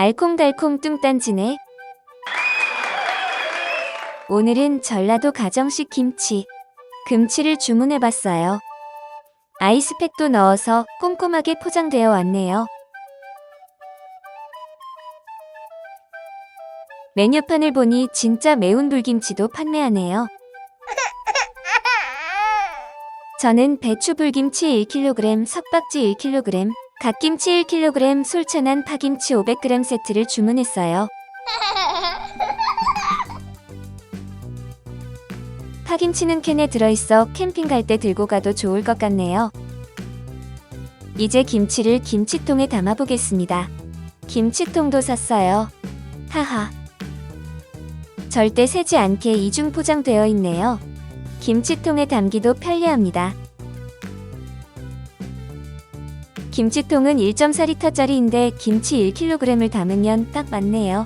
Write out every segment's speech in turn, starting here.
알콩달콩 뚱딴지네. 오늘은 전라도 가정식 김치. 금치를 주문해봤어요. 아이스팩도 넣어서 꼼꼼하게 포장되어 왔네요. 메뉴판을 보니 진짜 매운 불김치도 판매하네요. 저는 배추 불김치 1kg, 석박지 1kg, 갓김치 1kg, 솔천한 파김치 500g 세트를 주문했어요. 파김치는 캔에 들어있어 캠핑 갈 때 들고 가도 좋을 것 같네요. 이제 김치를 김치통에 담아보겠습니다. 김치통도 샀어요. 하하. 절대 새지 않게 이중 포장되어 있네요. 김치통에 담기도 편리합니다. 김치통은 1.4리터짜리인데 김치 1kg을 담으면 딱 맞네요.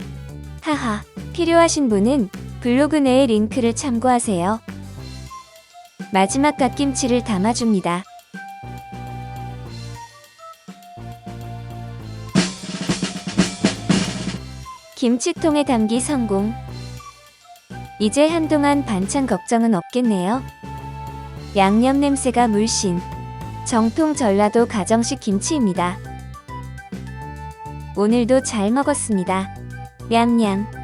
하하. 필요하신 분은 블로그 내의 링크를 참고하세요. 마지막 갓김치를 담아줍니다. 김치통에 담기 성공. 이제 한동안 반찬 걱정은 없겠네요. 양념 냄새가 물씬. 정통 전라도 가정식 김치입니다. 오늘도 잘 먹었습니다. 냠냠.